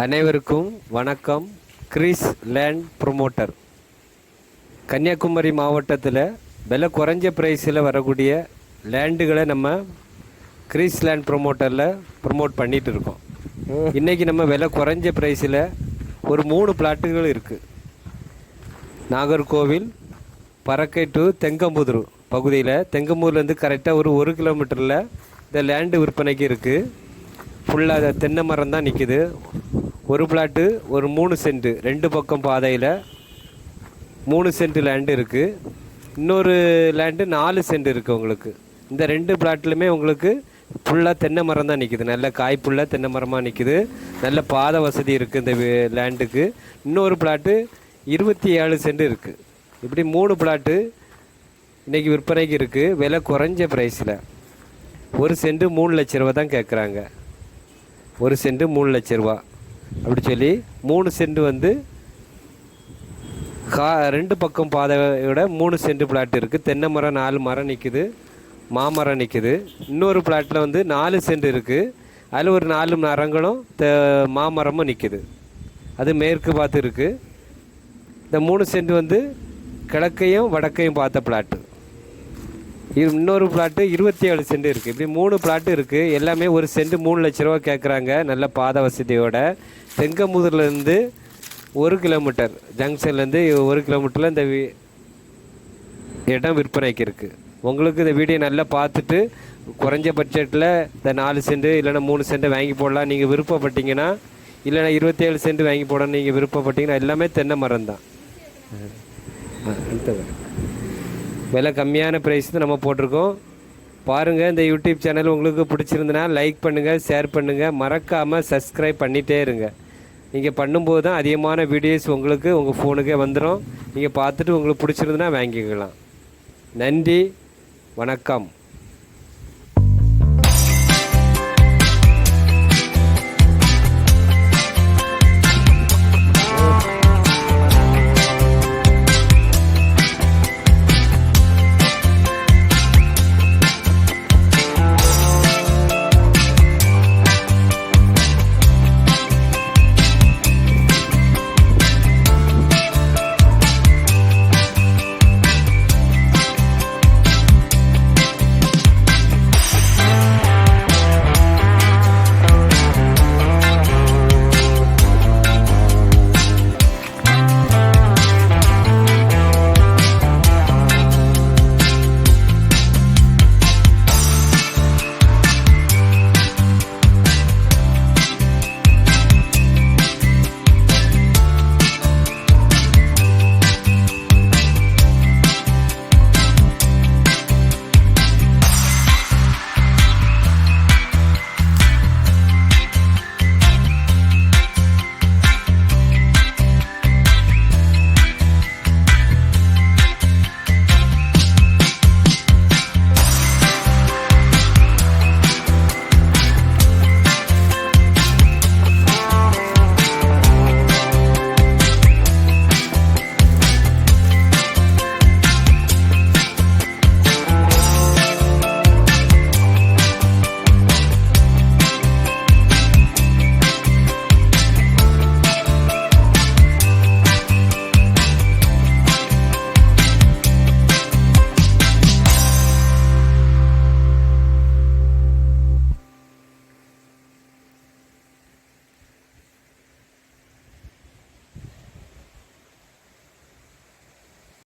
அனைவருக்கும் வணக்கம். Chris land promoter Kanyakumari மாவட்டத்தில் விலை குறைஞ்ச ப்ரைஸில் வரக்கூடிய லேண்டுகளை நம்ம கிறிஸ் லேண்ட் ப்ரொமோட்டரில் ப்ரொமோட் பண்ணிகிட்டு இருக்கோம். இன்றைக்கி நம்ம விலை குறைஞ்ச ப்ரைஸில் ஒரு மூணு பிளாட்டுகள் இருக்குது நாகர்கோவில் பறக்கை டு தெங்கம்புதூர் பகுதியில் தெங்கம்பூர்லேருந்து கரெக்டாக ஒரு ஒரு கிலோமீட்டரில் இந்த லேண்டு விற்பனைக்கு இருக்குது ஃபுல்லாக தென்னை மரம் தான் நிற்கிது ஒரு பிளாட்டு ஒரு மூணு சென்ட் ரெண்டு பக்கம் பாதையில் மூணு சென்ட் லேண்டு இருக்குது இன்னொரு லேண்டு நாலு சென்ட் இருக்குது உங்களுக்கு. இந்த ரெண்டு பிளாட்லையுமே உங்களுக்கு ஃபுல்லாக தென்னை மரம் தான் நிற்கிது நல்ல காய்ப்புள்ள தென்னை மரமாக நிற்கிது நல்ல பாதை வசதி இருக்குது இந்த லேண்டுக்கு இன்னொரு பிளாட்டு இருபத்தி ஏழு சென்ட் இருக்குது இப்படி மூணு பிளாட்டு இன்றைக்கி விற்பனைக்கு இருக்குது விலை குறைஞ்ச ப்ரைஸில் ஒரு சென்ட் மூணு லட்ச ரூபா தான் கேட்குறாங்க ஒரு சென்ட் மூணு லட்ச ரூபா. அப்படி சொல்லி மூணு சென்ட் வந்து கா ரெண்டு பக்கம் பாதையோட மூணு சென்ட் பிளாட் இருக்குது தென்னை மரம் நாலு மரம் நிற்குது மாமரம் நிற்குது இன்னொரு பிளாட்டில் வந்து நாலு சென்ட் இருக்குது அதில் ஒரு நாலு மரங்களும் த மாமரமும் நிற்குது அது மேற்கு பார்த்து இருக்குது இந்த மூணு சென்ட் வந்து கிழக்கையும் வடக்கையும் பார்த்த பிளாட்டு. இன்னொரு பிளாட்டு இருபத்தி ஏழு சென்ட் இருக்குது இப்படி மூணு பிளாட்டு இருக்குது எல்லாமே ஒரு சென்ட் மூணு லட்ச ரூபா கேட்குறாங்க நல்ல பாத வசதியோட. தெங்கமுதூர்லேருந்து ஒரு கிலோமீட்டர் ஜங்ஷன்லேருந்து ஒரு கிலோமீட்டரில் இந்த வி- இடம் விற்பனைக்கு இருக்குது உங்களுக்கு இந்த வீடியோ நல்லா பார்த்துட்டு குறைஞ்ச பட்ஜெட்டில் இந்த நாலு சென்ட் இல்லைன்னா மூணு சென்ட் வாங்கி போடலாம். நீங்கள் விருப்பப்பட்டீங்கன்னா இல்லைன்னா இருபத்தேழு சென்ட் வாங்கி போடணும் நீங்கள் விருப்பப்பட்டீங்கன்னா எல்லாமே தென்னை மரம் தான். விலை கம்மியான ப்ரைஸ் தான் நம்ம போட்டிருக்கோம். பாருங்கள் இந்த யூடியூப் சேனல் உங்களுக்கு பிடிச்சிருந்தனா லைக் பண்ணுங்கள் ஷேர் பண்ணுங்கள் மறக்காமல் சப்ஸ்கிரைப் பண்ணிகிட்டே இருங்க. நீங்கள் பண்ணும்போது தான் அதிகமான வீடியோஸ் உங்களுக்கு உங்கள் ஃபோனுக்கே வந்துடும் நீங்கள் பார்த்துட்டு உங்களுக்கு பிடிச்சிருந்துன்னா வாங்கிக்கலாம். நன்றி வணக்கம்.